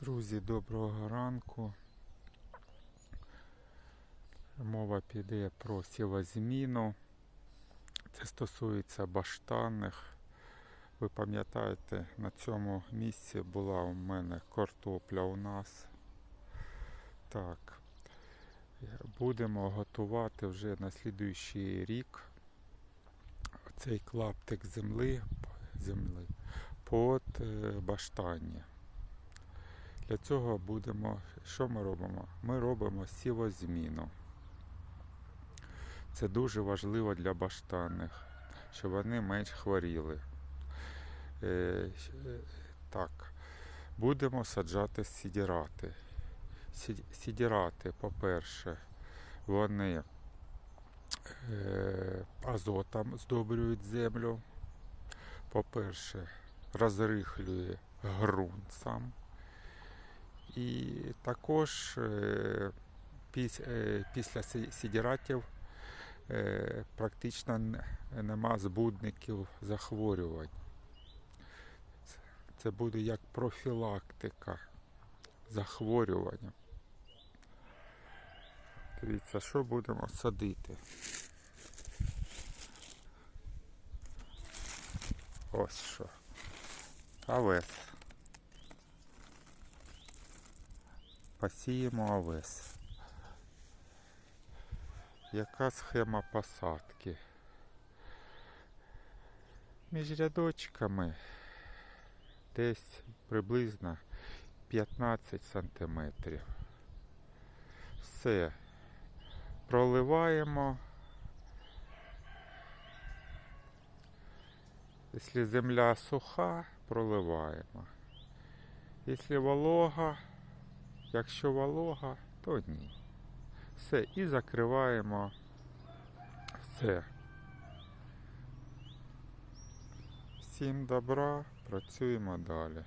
Друзі, доброго ранку. Мова піде про сівозміну. Це стосується баштанних. Ви пам'ятаєте, на цьому місці була у мене картопля у нас. Так. Будемо готувати вже на слідуючий рік цей клаптик земли, земли під е, баштання. Для цього будемо, що ми робимо? Ми робимо сівозміну. Це дуже важливо для баштанних, щоб вони менш хворіли. Е, е, так, будемо саджати сідірати. Сідірати, по-перше, вони е, азотом здобрюють землю. По-перше, розрихлює ґрунт сам. І також е, е, після сі- сідіратів е, практично нема збудників захворювань. Це буде як профілактика захворювання. Дивіться, що будемо садити. Ось що. Овес. Посіємо овес. Яка схема посадки? Між рядочками десь приблизно 15 сантиметрів. Все. Проливаємо. Якщо земля суха, проливаємо. Якщо волога, якщо волога, то ні. Все, і закриваємо все. Всім добра, працюємо далі.